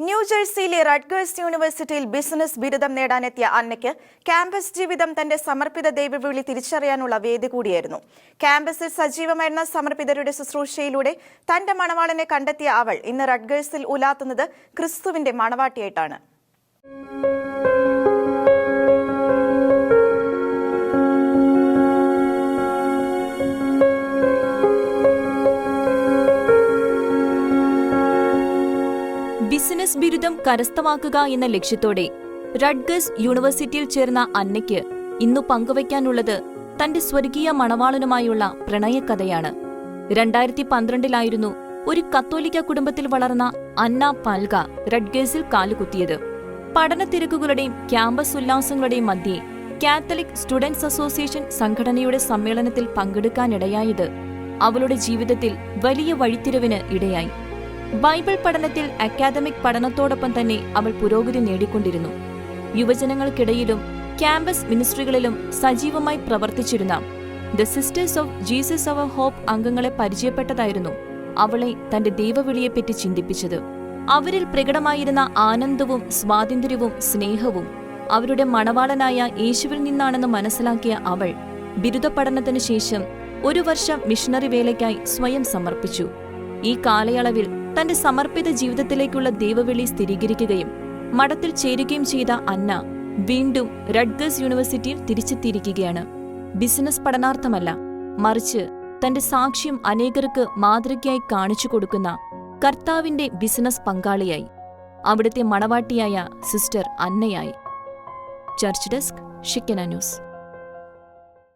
ന്യൂജേഴ്സിയിലെ റഡ്ഗേഴ്സ് യൂണിവേഴ്സിറ്റിയിൽ ബിസിനസ് ബിരുദം നേടാനെത്തിയ അന്നയ്ക്ക് ക്യാമ്പസ് ജീവിതം തന്റെ സമർപ്പിത ദൈവവിളി തിരിച്ചറിയാനുള്ള വേദി കൂടിയായിരുന്നു. ക്യാമ്പസിൽ സജീവമായിരുന്ന സമർപ്പിതരുടെ ശുശ്രൂഷയിലൂടെ തന്റെ മണവാളനെ കണ്ടെത്തിയ അവൾ ഇന്ന് റഡ്ഗേഴ്സിൽ ഉലാത്തുന്നത് ക്രിസ്തുവിന്റെ മണവാട്ടിയായിട്ടാണ്. ബിസിനസ് ബിരുദം കരസ്ഥമാക്കുക എന്ന ലക്ഷ്യത്തോടെ റഡ്ഗസ് യൂണിവേഴ്സിറ്റിയിൽ ചേർന്ന അന്നയ്ക്ക് ഇന്നു പങ്കുവയ്ക്കാനുള്ളത് തന്റെ സ്വർഗീയ മണവാളനുമായുള്ള പ്രണയക്കഥയാണ്. രണ്ടായിരത്തി പന്ത്രണ്ടിലായിരുന്നു ഒരു കത്തോലിക്ക കുടുംബത്തിൽ വളർന്ന അന്ന പാൽഗ റഡ്ഗേഴ്സിൽ കാലുകുത്തിയത്. പഠനത്തിരക്കുകളുടെയും ക്യാമ്പസ് ഉല്ലാസങ്ങളുടെയും മധ്യേ കാത്തലിക് സ്റ്റുഡൻസ് അസോസിയേഷൻ സംഘടനയുടെ സമ്മേളനത്തിൽ പങ്കെടുക്കാനിടയായത് അവളുടെ ജീവിതത്തിൽ വലിയ വഴിത്തിരിവിന് ഇടയായി. ബൈബിൾ പഠനത്തിൽ അക്കാദമിക് പഠനത്തോടൊപ്പം തന്നെ അവൾ പുരോഗതി നേടിക്കൊണ്ടിരുന്നു. യുവജനങ്ങൾക്കിടയിലും ക്യാമ്പസ് മിനിസ്ട്രികളിലും സജീവമായി പ്രവർത്തിച്ചിരുന്ന ദ സിസ്റ്റേഴ്സ് ഓഫ് ജീസസ് അവർ ഹോപ്പ് അംഗങ്ങളെ പരിചയപ്പെട്ടതായിരുന്നു അവളെ തന്റെ ദൈവവിളിയെപ്പറ്റി ചിന്തിപ്പിച്ചത്. അവരിൽ പ്രകടമായിരുന്ന ആനന്ദവും സ്വാതന്ത്ര്യവും സ്നേഹവും അവരുടെ മണവാളനായ യേശുവിൽ നിന്നാണെന്ന് മനസ്സിലാക്കിയ അവൾ ബിരുദ പഠനത്തിനു ശേഷം ഒരു വർഷം മിഷണറി വേലയ്ക്കായി സ്വയം സമർപ്പിച്ചു. ഈ കാലയളവിൽ തന്റെ സമർപ്പിത ജീവിതത്തിലേക്കുള്ള ദൈവവിളി സ്ഥിരീകരിക്കുകയും മഠത്തിൽ ചേരുകയും ചെയ്ത അന്ന വീണ്ടും റഡ്ഗസ് യൂണിവേഴ്സിറ്റിയിൽ തിരിച്ചെത്തിയിരിക്കുകയാണ്. ബിസിനസ് പഠനാർത്ഥമല്ല. മറിച്ച് തന്റെ സാക്ഷ്യം അനേകർക്ക് മാതൃകയായി കാണിച്ചു കൊടുക്കുന്ന കർത്താവിന്റെ ബിസിനസ് പങ്കാളിയായി. അവിടുത്തെ മണവാട്ടിയായ sister അന്നയായി. Church desk Shekinah news.